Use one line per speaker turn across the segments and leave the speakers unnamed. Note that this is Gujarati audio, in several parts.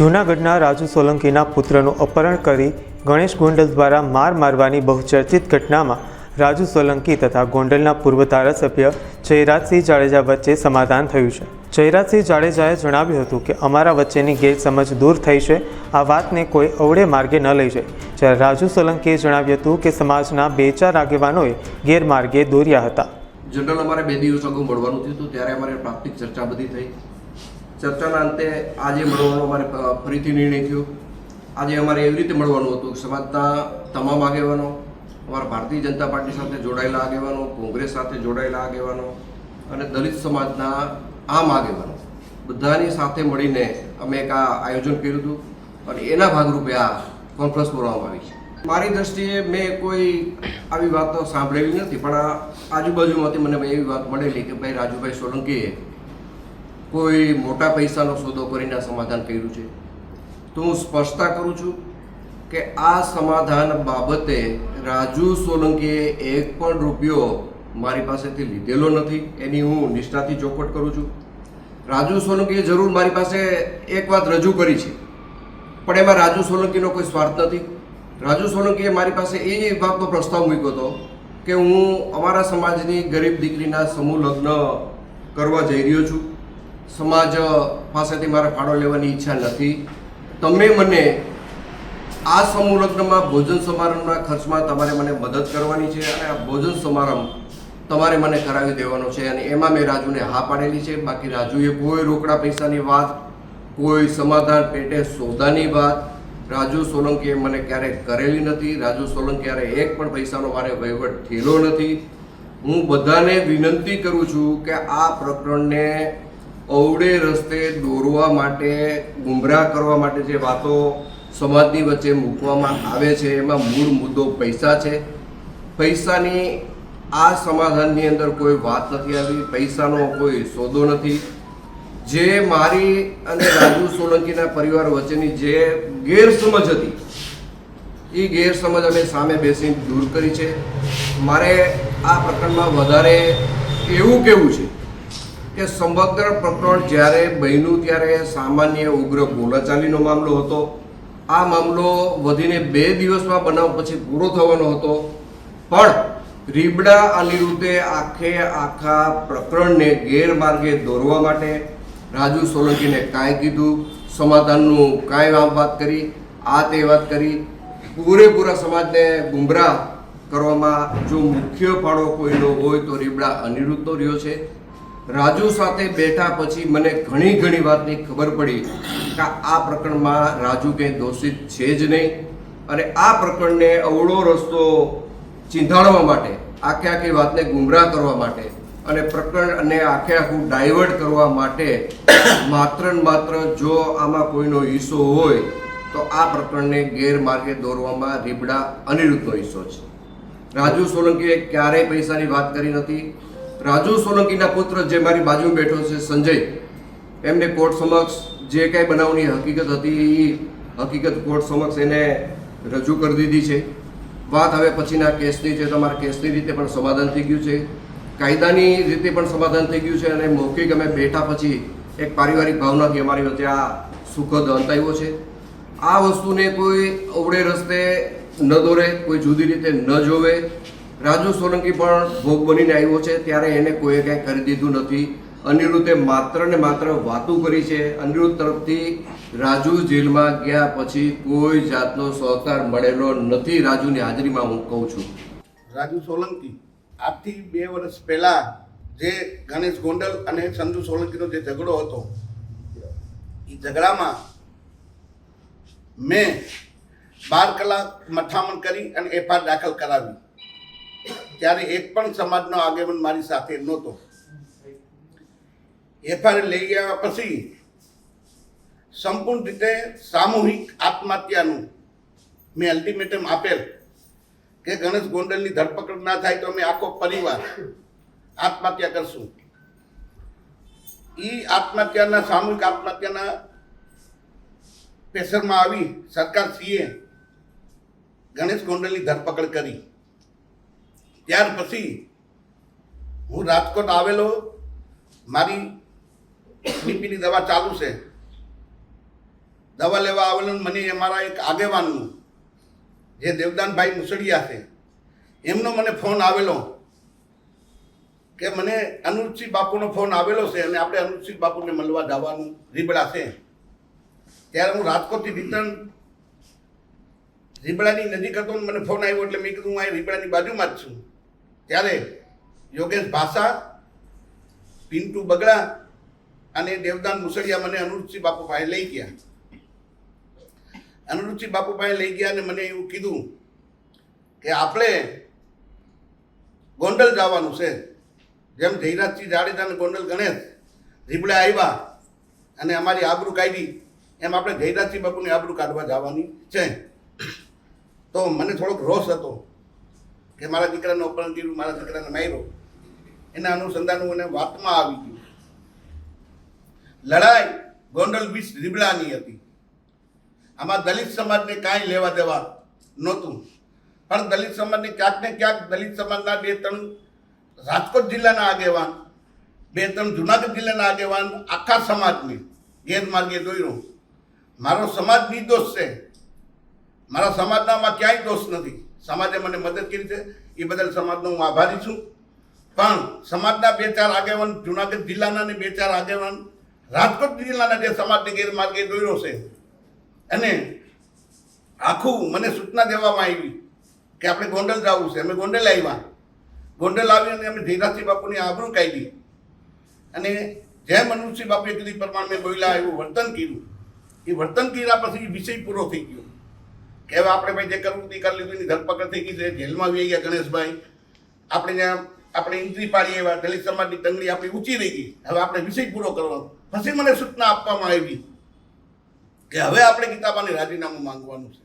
જૂનાગઢના રાજુ સોલંકીના પુત્રનું અપહરણ કરી ગણેશ ગોંડલ દ્વારા માર મારવાની બહુચર્ચિત ઘટનામાં રાજુ સોલંકી તથા ગોંડલના પૂર્વ ધારાસભ્ય જયરાજસિંહ જાડેજા વચ્ચે સમાધાન થયું છે. જયરાજસિંહ જાડેજાએ જણાવ્યું હતું કે અમારા વચ્ચેની ગેરસમજ દૂર થઈ છે. આ વાતને કોઈ અવળે માર્ગે ન લઈ જાય. જ્યારે રાજુ સોલંકીએ જણાવ્યું હતું કે સમાજના બે ચાર આગેવાનોએ ગેરમાર્ગે દોર્યા હતા.
જનરલ અમારે બે દિવસ અગાઉ મળવાનું થયું હતું. ત્યારે અમારે પ્રાથમિક ચર્ચા બધી થઈ. ચર્ચાના અંતે આજે મળવાનો અમારે ફરીથી નિર્ણય થયો. આજે અમારે એવી રીતે મળવાનું હતું સમાજના તમામ આગેવાનો, અમારા ભારતીય જનતા પાર્ટી સાથે જોડાયેલા આગેવાનો, કોંગ્રેસ સાથે જોડાયેલા આગેવાનો અને દલિત સમાજના આમ આગેવાનો બધાની સાથે મળીને અમે એક આ આયોજન કર્યું હતું અને એના ભાગરૂપે આ કોન્ફરન્સ બોલાવવામાં આવી છે. મારી દ્રષ્ટિએ મેં કોઈ આવી વાતો સાંભળેલી નથી, પણ આ આજુબાજુમાંથી મને એવી વાત મળેલી કે ભાઈ રાજુભાઈ સોલંકીએ કોઈ મોટા પૈસાનો સોદો કરીને સમાધાન કર્યું છે? તો હું સ્પષ્ટતા કરું છું કે આ સમાધાન બાબતે રાજુ સોલંકીએ એક પણ રૂપિયો મારી પાસેથી લીધેલો નથી. એની હું નિષ્ઠાથી ચોખવટ કરું છું. રાજુ સોલંકીએ જરૂર મારી પાસે એક વાત રજૂ કરી છે. પણ એમાં રાજુ સોલંકીનો કોઈ સ્વાર્થ નથી. રાજુ સોલંકીએ મારી પાસે એ વાતનો પ્રસ્તાવ મૂક્યો હતો કે હું અમારા સમાજની ગરીબ દીકરીના સમૂહ લગ્ન કરવા જઈ રહ્યો છું. સમાજ પાસેથી મારે ફાળો લેવાની ઈચ્છા નથી. તમે મને આ સમૂહ લગ્નમાં ભોજન સમારંભના ખર્ચમાં તમારે મને મદદ કરવાની છે અને આ ભોજન સમારંભ તમારે મને કરાવી દેવાનો છે અને એમાં મેં રાજુને હા પાડેલી છે. બાકી રાજુએ કોઈ રોકડા પૈસાની વાત, કોઈ સમાધાન પેટે સોદાની વાત, રાજુ સોલંકીએ મને ક્યારેય કરેલી નથી. રાજુ સોલંકી ક્યારે એક પણ પૈસાનો મારે વહીવટ થયેલો નથી. હું બધાને વિનંતી કરું છું કે આ પ્રકરણને અવડે રસ્તે દોરવા માટે, ગુમરાહ કરવા માટે જે વાતો સમાજની વચ્ચે મૂકવામાં આવે છે, એમાં મૂળ મુદ્દો પૈસા છે. પૈસાની આ સમાધાનની અંદર કોઈ વાત નથી આવી, પૈસાનો કોઈ સોદો નથી. જે મારી અને રાજુ સોલંકીના પરિવાર વચ્ચેની જે ગેરસમજ હતી એ ગેરસમજ અમે સામે બેસીને દૂર કરી છે. મારે આ પ્રકરણમાં વધારે એવું કેવું છે કે સમગ્ર પ્રકરણ જ્યારે બન્યું ત્યારે સામાન્ય ઉગ્ર બોલાચાલીનો મામલો હતો. આ મામલો વધીને બે દિવસમાં બનાવ પછી પૂરો થવાનો હતો. પણ રીબડા અનિરુદ્ધે આખે આખા પ્રકરણને ગેરમાર્ગે દોરવા માટે રાજુ સોલંકીને કાંઈ કીધું, સમાધાનનું કાંઈ વાત કરી, આ તે વાત કરી. પૂરેપૂરા સમાજને ગુમરાહ કરવામાં જો મુખ્ય ફાળો કોઈનો હોય તો રીબડા અનિરુદ્ધનો રહ્યો છે. રાજુ સાથે બેઠા પછી મને ઘણી ઘણી વાતની ખબર પડી કે આ પ્રકરણમાં રાજુ કંઈ દોષિત છે જ નહીં. અને આ પ્રકરણને અવળો રસ્તો ચીંધાડવા માટે, આખે આખી વાતને ગુમરાહ કરવા માટે અને પ્રકરણ અને આખે આખું ડાયવર્ટ કરવા માટે માત્ર ને માત્ર જો આમાં કોઈનો હિસ્સો હોય, તો આ પ્રકરણને ગેરમાર્ગે દોરવામાં રીબડા અનિરુદ્ધનો હિસ્સો છે. રાજુ સોલંકીએ ક્યારેય પૈસાની વાત કરી નથી. રાજુ સોલંકીના પુત્ર જે મારી બાજુ બેઠો છે, સંજય, એમને કોર્ટ સમક્ષ જે કાંઈ બનાવની હકીકત હતી એ હકીકત કોર્ટ સમક્ષ એને રજૂ કરી દીધી છે. વાત હવે પછીના કેસની છે, તમારા કેસની રીતે પણ સમાધાન થઈ ગયું છે. કાયદાની રીતે પણ સમાધાન થઈ ગયું છે અને મૌખિક અમે બેઠા પછી એક પારિવારિક ભાવનાથી અમારી વચ્ચે આ સુખદ અંત આવ્યો છે. આ વસ્તુને કોઈ અવળે રસ્તે ન દોરે, કોઈ જુદી રીતે ન જોવે. રાજુ સોલંકી પણ ભોગ બનીને આવ્યો છે. ત્યારે એને કોઈએ કાંઈ કરી દીધું નથી. અનિરુદ્ધે માત્ર ને માત્ર વાતો કરી છે. અનિરુદ્ધ તરફથી રાજુ જેલમાં ગયા પછી કોઈ જાતનો સહકાર મળેલો નથી. રાજુની હાજરીમાં હું કહું છું.
રાજુ સોલંકી, આજથી બે વર્ષ પહેલા જે ગણેશ ગોંડલ અને સંજુ સોલંકીનો જે ઝઘડો હતો, એ ઝઘડામાં મેં બાર કલાક મથામણ કરી અને એફઆઈઆર દાખલ કરાવી. ત્યારે એક પણ સમાજનો આગેવાન મારી સાથે નહોતો. એફઆઈઆર લઈ ગયા પછી સંપૂર્ણ રીતે સામૂહિક આત્મહત્યાનું મેં અલ્ટિમેટમ આપેલ કે ગણેશ ગોંડલની ધરપકડ ના થાય તો અમે આખો પરિવાર આત્મહત્યા કરશું. એ આત્મહત્યાના, સામૂહિક આત્મહત્યાના પ્રેશરમાં આવી સરકાર સીએ ગણેશ ગોંડલની ધરપકડ કરી. ત્યાર પછી હું રાજકોટ આવેલો, મારી બીપીની દવા ચાલુ છે. દવા લેવા આવેલું મને અમારા એક આગેવાનનું, જે દેવદાનભાઈ મુસળિયા છે, એમનો મને ફોન આવેલો કે મને અનુજસિંહ બાપુનો ફોન આવેલો છે અને આપણે અનુજસિંહ બાપુને મળવા જવાનું, રીબડા છે. ત્યારે હું રાજકોટથી રિટર્ન રીબડાની નજીક હતો મને ફોન આવ્યો એટલે મેં કીધું હું અહીં રીબડાની બાજુમાં જ છું. ત્યારે યોગેશ ભાષા, પિન્ટુ બગડા અને દેવદાન મુસળિયા મને અનુરૂપસિંહ બાપુ પાસે લઈ ગયા. અનુરૂપસિંહ બાપુ પાસે લઈ ગયા અને મને એવું કીધું કે આપણે ગોંડલ જવાનું છે. જેમ જયરાજસિંહ જાડેજા અને ગોંડલ ગણેશ રીબડા આવ્યા અને અમારી આબરૂ કાઢી, એમ આપણે જયરાજસિંહ બાપુની આબરૂ કાઢવા જવાની છે. તો મને થોડોક રોષ હતો. કે મારા દીકરાને અપહરણ કર્યું, મારા દીકરાને માર્યો. એના અનુસંધાન મને વાતમાં આવી ગયું. લડાઈ ગોંડલ બીચ રીબડાની હતી. આમાં દલિત સમાજને કાંઈ લેવા દેવા નહોતું. પણ દલિત સમાજને ક્યાંક ને ક્યાંક દલિત સમાજના બે ત્રણ રાજકોટ જિલ્લાના આગેવાન, બે ત્રણ જુનાગઢ જિલ્લાના આગેવાન આખા સમાજને ગેરમાર્ગે દોર્યો. મારો સમાજ નિર્દોષ છે. મારા સમાજનામાં ક્યાંય દોષ નથી. સમાજે મને મદદ કરી છે. એ બદલ સમાજનો હું આભારી છું. પણ સમાજના બે ચાર આગેવાન, જુનાગઢ જિલ્લાના ને બે ચાર આગેવાન, રાજકોટ જિલ્લાના જે સમાજને ગેરમાર્ગે દોર્યો છે અને આખું મને સૂચના દેવામાં આવી કે આપણે ગોંડલ જવું છે. અમે ગોંડલ આવ્યા. ગોંડલ આવીને અમે ધીરાસિંહ બાપુની આબરૂ કાઢી. અને જેમ મનુષ્ય બાપુએ કીધી પ્રમાણે મેં બોલ્યા, એવું વર્તન કર્યું. એ વર્તન કર્યા પછી વિષય પૂરો થઈ ગયો. હવે આપણે ભાઈ જે કરવું તે કરી લીધું, એની ધરપકડ થઈ ગઈ છે. જેલમાં આવી ગયા ગણેશભાઈ. આપણે ત્યાં, આપણે એન્ટ્રી પાડી એવા દલિત સમાજની તંગડી આપણી ઊંચી રહી ગઈ. હવે આપણે વિષય પૂરો કરવાનો. પછી મને સૂચના આપવામાં આવી કે હવે આપણે ગીતાબાને રાજીનામું માંગવાનું છે.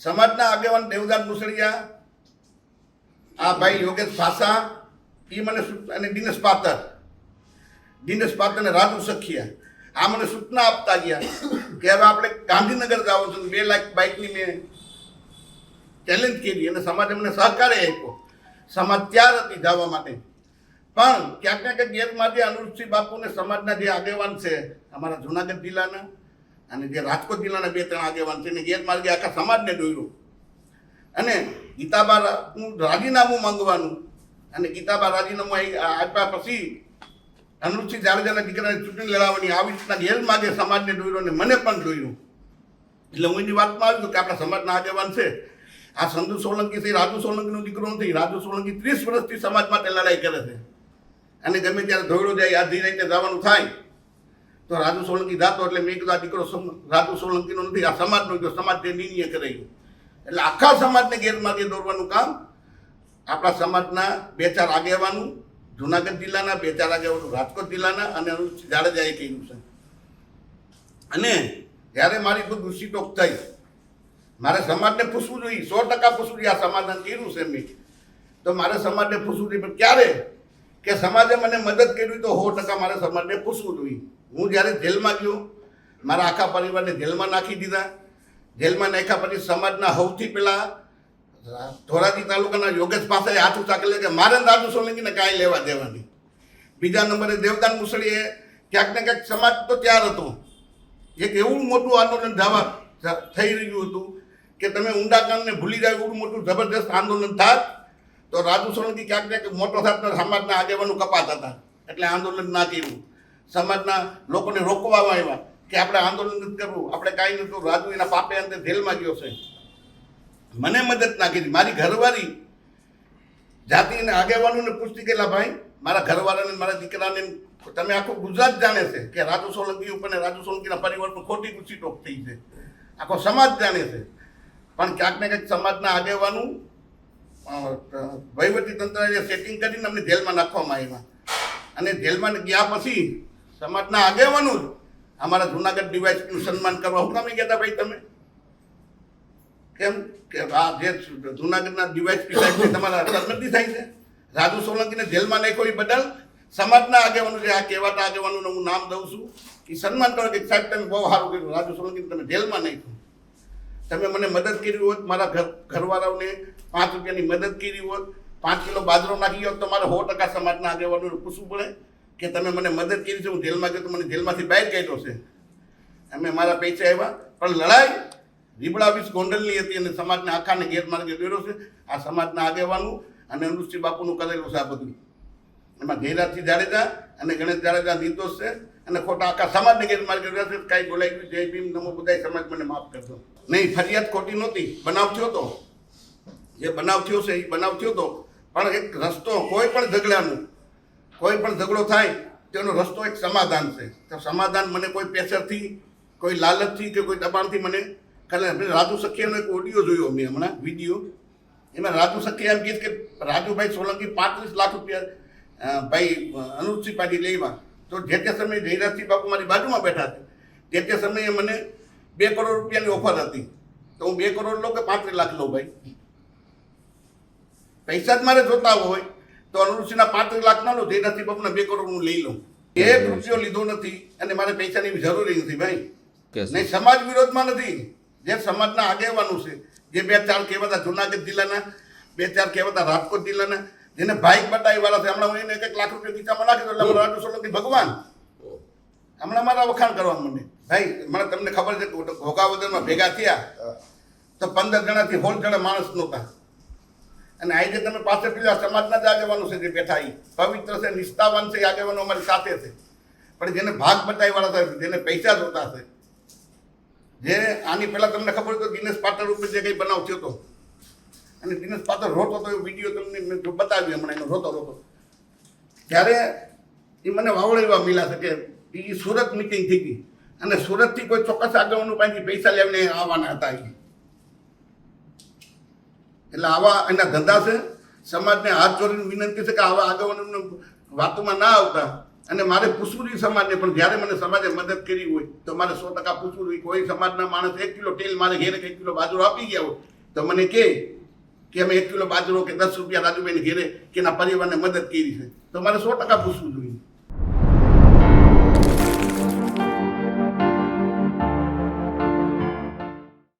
સમાજના આગેવાન દેવદાન મુસળિયા, આ ભાઈ યોગેશ ભાષા એ મને અને દિનેશ પાતર. દિનેશ પાતર અને રાજુ સખિયા. આ મને સૂચના આપતા ગયા કે હવે આપણે ગાંધીનગર જવું છે બે લાખ બાઇકની મેં ચેલેન્જ કરી અને સમાજ મને સહકારે આપ્યો. સમાજ ત્યાર હતી જવા માટે. પણ ક્યાંક ને ક્યાંક ગેરમાર્ગે અનુરૂપસિંહ બાપુને સમાજના જે આગેવાન છે, અમારા જુનાગઢ જિલ્લાના અને જે રાજકોટ જિલ્લાના બે ત્રણ આગેવાન છે, એને ગેરમાર્ગે આખા સમાજને દોર્યું. અને ગીતાબા રાજીનામું માંગવાનું અને ગીતાબા રાજીનામું આપ્યા પછી અનુરૂપસિંહ જાડેજાના દીકરાને ચૂંટણી લડાવવાની આવી રીતના ગેરમાર્ગે સમાજને દોર્યો અને મને પણ દોર્યું એટલે હું એની વાતમાં આવ્યું કે આપણા સમાજના આગેવાન છે. આ સંધુ સોલંકી છે રાજુ સોલંકીનો દીકરો નથી, રાજુ સોલંકી ત્રીસ વર્ષથી સમાજ માટે લડાઈ કરે છે. અને ગમે ત્યારે ધોયડો જાય, આ રીતે જવાનું થાય, તો રાજુ સોલંકી જાતો એટલે મેં કીધું, આ દીકરો રાજુ સોલંકીનો નથી, આ સમાજનો જો સમાજ જે નિર્ણય કરે એટલે આખા સમાજને ગેરમાર્ગે દોરવાનું કામ આપણા સમાજના બે ચાર આગેવાનું જુનાગઢ જિલ્લાના બે ચાર આગેવાનો રાજકોટ જિલ્લાના અને જાડેજાએ કહ્યું છે. અને જ્યારે મારી કોઈ દૂષિતોક થઈ, મારે સમાજને પૂછવું જોઈએ, સો ટકા પૂછવું જોઈએ આ સમાધાન કર્યું છે મેં તો મારે સમાજને પૂછવું જોઈએ, પણ ક્યારે કે સમાજે મને મદદ કરી તો સો ટકા મારે સમાજને પૂછવું જોઈએ. હું જ્યારે જેલમાં ગયો, મારા આખા પરિવારને જેલમાં નાખી દીધા. જેલમાં નાખ્યા પછી સમાજના સૌથી પહેલાં ધોરાજી તાલુકાના યોગેશ પાસે હાથ ઊંચા લે કે મારે દાદુ સોલંકીને કાંઈ લેવા દેવાની. બીજા નંબરે દેવદાન મુસળીએ ક્યાંક ને ક્યાંક સમાજ તો ત્યાર હતો. એક એવું મોટું આંદોલન ધાવા થઈ રહ્યું હતું કે તમે ઊંડાકાંડને ભૂલી જાય એવું મોટું જબરદસ્ત આંદોલન થાત, તો રાજુ સોલંકી ક્યાંક ને ક્યાંક મોટો થાત તો સમાજના આગેવાનો કપાત હતા. એટલે આંદોલન ના કર્યું સમાજના લોકોને રોકવામાં આવ્યા કે આપણે આંદોલન નથી કરવું. આપણે કાંઈ નહોતું રાજુ એના પાપે અંતે જેલમાં ગયો છે. મને મદદ ના કરી મારી ઘરવાળી જાતિને આગેવાનોને પૂછતી ગયેલા ભાઈ, મારા ઘરવાળાને, મારા દીકરાને, તમે આખું ગુજરાત જાણે છે કે રાજુ સોલંકી ઉપર રાજુ સોલંકીના પરિવાર પર ખોટી ગુસ્સી ટોક થઈ છે. આખો સમાજ જાણે છે. પણ ક્યાંક ને ક્યાંક સમાજના આગેવાનું વહીવટી તંત્રએ સેટિંગ કરીને અમને જેલમાં નાખવામાં આવ્યા. અને જેલમાં ગયા પછી સમાજના આગેવાનો જ અમારા જુનાગઢ ડિવાઇસનું સન્માન કરવા હું કામે હતા ભાઈ તમે. કેમ કે આ જે જુનાગઢના ડીવાયસપી સાહેબ છે, તમારા સરમતી થાય છે? રાજુ સોલંકીને જેલમાં નાખ્યો એ બદલ સમાજના આગેવાનો જે આ કહેવાતા આગેવાનોનું હું નામ દઉં છું. એ સન્માન કરો કે સાહેબ, તમે બહુ સારું કર્યું. રાજુ સોલંકીને તમે જેલમાં નાખ્યું. તમે મને મદદ કરી હોત, મારા ઘર ઘરવાળાઓને પાંચ રૂપિયાની મદદ કરી હોત, પાંચ કિલો બાજરો નાખી હોત તો મારે સો ટકા સમાજના આગેવાનોને પૂછવું પડે કે તમે મને મદદ કરી છે, હું જેલમાં ગયો તો મને જેલમાંથી બહાર કાઢ્યો છે. અમે મારા પૈસા આવ્યા પણ લડાઈ રીબડા વીસ ગોંડલની હતી અને સમાજને આખાને ગેરમાર્ગે દોર્યો છે. આ સમાજના આગેવાનું અને અનુશ્રી બાપુનું કરેલું છે આ બધું એમાં જયરાજસિંહ જાડેજા અને ગણેશ જાડેજા નિર્દોષ છે અને ખોટા આખા સમાજને ગેરમાર્ગે છે. કાંઈ બોલાઈ ગયું, જય ભીમ, નમો બધા સમાજ મને માફ કરજો. નહીં, ફરિયાદ ખોટી નહોતી. બનાવ થયો તો. જે બનાવ થયો છે એ બનાવ થયો તો. પણ એક રસ્તો, કોઈ પણ ઝઘડાનું, કોઈ પણ ઝઘડો થાય, તેનો રસ્તો એક સમાધાન છે. તો સમાધાન મને કોઈ પ્રેશરથી, કોઈ લાલચથી કે કોઈ દબાણથી મને મેં રાજુ સખિયાનો એક ઓડિયો જોયો મેં હમણાં વીડિયો એમાં રાજુ સખિયા એમ કીધ કે રાજુભાઈ સોલંકી પાંત્રીસ લાખ રૂપિયા ભાઈ અનુપસિંહ પાટી લેવા તો જે તે સમયે જયરાજસિંહ બાપુ મારી બાજુમાં બેઠા છે. જે તે સમયે મને બે કરોડ રૂપિયાની ઓફર હતી. તો હું બે કરોડ લઉં કે પાંત્રીસ લાખ લઉં ભાઈ? પૈસા જ મારે જોતા હોય તો અનુરૂષિના પાંત્રીસ લાખ ના લો જયરાજસિંહ બાપુના બે કરોડ હું લઈ લઉં. એક રૂપિયો લીધો નથી અને મારે પૈસાની જરૂરી નથી ભાઈ. નહીં સમાજ વિરોધમાં નથી. જે સમાજના આગેવાનું છે, જે બે ચાર કહેવાતા જુનાગઢ જિલ્લાના, બે ચાર કહેવાતા રાજકોટ જિલ્લાના, જેને ભાઈ બટાઈવાળા છે, હમણાં હું એને એક લાખ રૂપિયા ખીચામાં નાખી દઉં એટલે રાજુ સોલંકી ભગવાન, હમણાં મારા વખાણ કરવા મને ભાઈ, મને તમને ખબર છે ઘોઘાવદરમાં ભેગા થયા, તો પંદર જણાથી હોલ જણા માણસ નહોતા. અને આજે તમે પાસે પેલા સમાજના જ આગેવાનો છે જે બેઠા એ પવિત્ર છે, નિષ્ઠાવાન છે આગેવાનો અમારી સાથે છે. પણ જેને ભાગ બટાઈ વાળા થાય જેને પૈસા જોતા છે જે આની પહેલાં તમને ખબર તો દિનેશ પાટણ ઉપર જે કંઈ બનાવ થયો હતો. અને દિનેશ પાટણ રોતો હતો, એ વીડિયો તમને મેં બતાવ્યો હમણાં એનો રોતો રોતો. ત્યારે એ મને વાવડે એવા મિલા છે કે એ સુરત મિટિંગ થઈ ગઈ. અને સુરતથી કોઈ ચોક્કસ આગળનું પાસેથી પૈસા લેવાને આવવાના હતા એ એટલે આવા એના ધંધા છે. સમાજને હાથ જોડીને વિનંતી છે કે આવા આગેવાનો વાતોમાં ના આવતા. અને મારે પૂછવું જોઈએ સમાજને, પણ જ્યારે મને સમાજે મદદ કરી હોય, તો મારે સો ટકા પૂછવું જોઈએ કોઈ સમાજના માણસ એક કિલો તેલ મારે ઘેરે એક કિલો બાજરો આપી ગયા હોય, તો મને કહે કે અમે એક કિલો બાજરો કે દસ રૂપિયા રાજુભાઈને ઘેરે કે એના પરિવારને મદદ કરી છે. તો મારે સો ટકા પૂછવું જોઈએ.